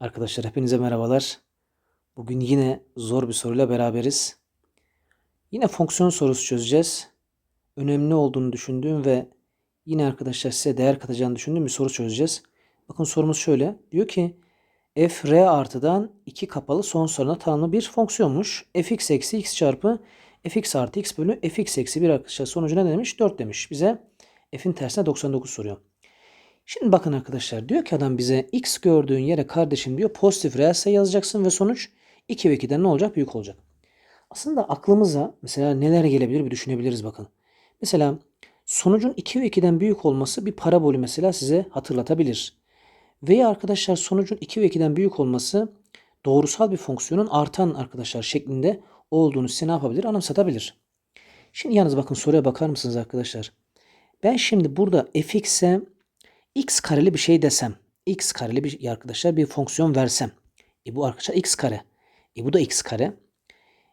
Arkadaşlar hepinize merhabalar. Bugün yine zor bir soruyla beraberiz. Yine fonksiyon sorusu çözeceğiz. Önemli olduğunu düşündüğüm ve yine arkadaşlar size değer katacağını düşündüğüm bir soru çözeceğiz. Bakın sorumuz şöyle. Diyor ki f r artıdan 2 kapalı son soruna tanımlı bir fonksiyonmuş. fx eksi x çarpı fx artı x bölü fx eksi 1 arkadaşlar sonucu ne demiş? 4 demiş. Bize f'in tersine 99 soruyor. Şimdi bakın arkadaşlar diyor ki adam bize x gördüğün yere kardeşim diyor pozitif reel yazacaksın ve sonuç 2 ve 2'den ne olacak? Büyük olacak. Aslında aklımıza mesela neler gelebilir bir düşünebiliriz bakın. Mesela sonucun 2 ve 2'den büyük olması bir parabolü mesela size hatırlatabilir. Veya arkadaşlar sonucun 2 ve 2'den büyük olması doğrusal bir fonksiyonun artan arkadaşlar şeklinde olduğunu size ne yapabilir? Anımsatabilir. Şimdi yalnız bakın soruya bakar mısınız arkadaşlar? Ben şimdi burada fx'e x kareli bir şey desem. x kareli bir arkadaşlar bir fonksiyon versem. E bu arkadaşlar x kare. E bu da x kare.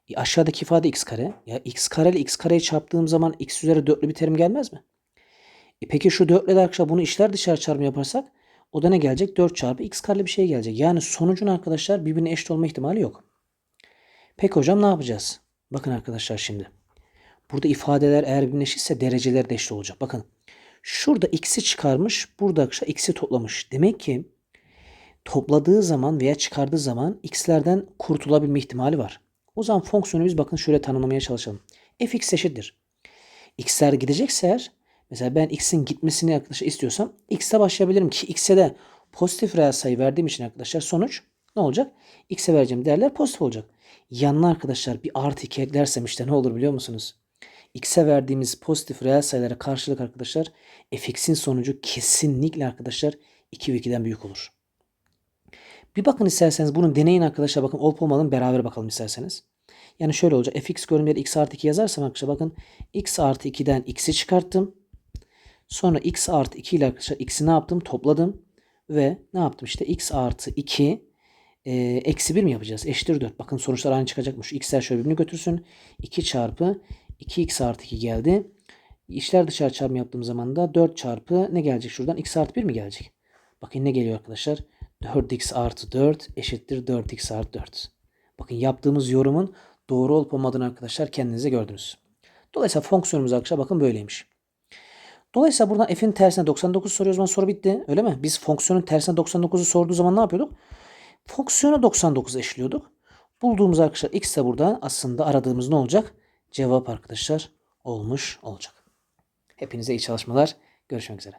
E aşağıdaki ifade x kare. Ya x kare ile x kareyi çarptığım zaman x üzeri 4'lü bir terim gelmez mi? E peki şu 4 ile de arkadaşlar bunu içler dışarı çarpımı yaparsak o da ne gelecek? 4 çarpı x kareli bir şey gelecek. Yani sonucun arkadaşlar birbirine eşit olma ihtimali yok. Peki hocam ne yapacağız? Bakın arkadaşlar şimdi. Burada ifadeler eğer birbirine eşitse dereceler de eşit olacak. Bakın. Şurada x'i çıkarmış. Burada x'i toplamış. Demek ki topladığı zaman veya çıkardığı zaman x'lerden kurtulabilme ihtimali var. O zaman fonksiyonu biz bakın şöyle tanımlamaya çalışalım. fx eşittir. x'ler gidecekse eğer mesela ben x'in gitmesini arkadaşlar istiyorsam x'e başlayabilirim ki x'e de pozitif reel sayı verdiğim için arkadaşlar sonuç ne olacak? x'e vereceğim değerler pozitif olacak. Yanına arkadaşlar bir artı 2 eklersem işte ne olur biliyor musunuz? X'e verdiğimiz pozitif reel sayılara karşılık arkadaşlar fx'in sonucu kesinlikle arkadaşlar 2 ve 2'den büyük olur. Bir bakın isterseniz bunun deneyin arkadaşlar bakın olup olmadığını beraber bakalım isterseniz. Yani şöyle olacak. fx gördüğüm yere x artı 2 yazarsam arkadaşlar bakın x artı 2'den x'i çıkarttım. Sonra x artı 2 ile arkadaşlar x'i ne yaptım? Topladım. Ve ne yaptım? İşte x artı 2 e, eksi 1 mi yapacağız? Eşittir 4. Bakın sonuçlar aynı çıkacakmış. x'ler şöyle birbirini götürsün. 2 çarpı 2x artı 2 geldi. İşler dışarı çarpımı yaptığım zaman da 4 çarpı ne gelecek şuradan? x artı 1 mi gelecek? Bakın ne geliyor arkadaşlar? 4x artı 4 eşittir 4x artı 4. Bakın yaptığımız yorumun doğru olup olmadığını arkadaşlar kendinize gördünüz. Dolayısıyla fonksiyonumuz arkadaşlar bakın böyleymiş. Dolayısıyla buradan f'in tersine 99 soruyoruz. zaman soru bitti. Öyle mi? Biz fonksiyonun tersine 99'u sorduğu zaman ne yapıyorduk? Fonksiyonu 99 eşliyorduk. Bulduğumuz arkadaşlar x de burada aslında aradığımız ne olacak? Cevap arkadaşlar olmuş olacak. Hepinize iyi çalışmalar. Görüşmek üzere.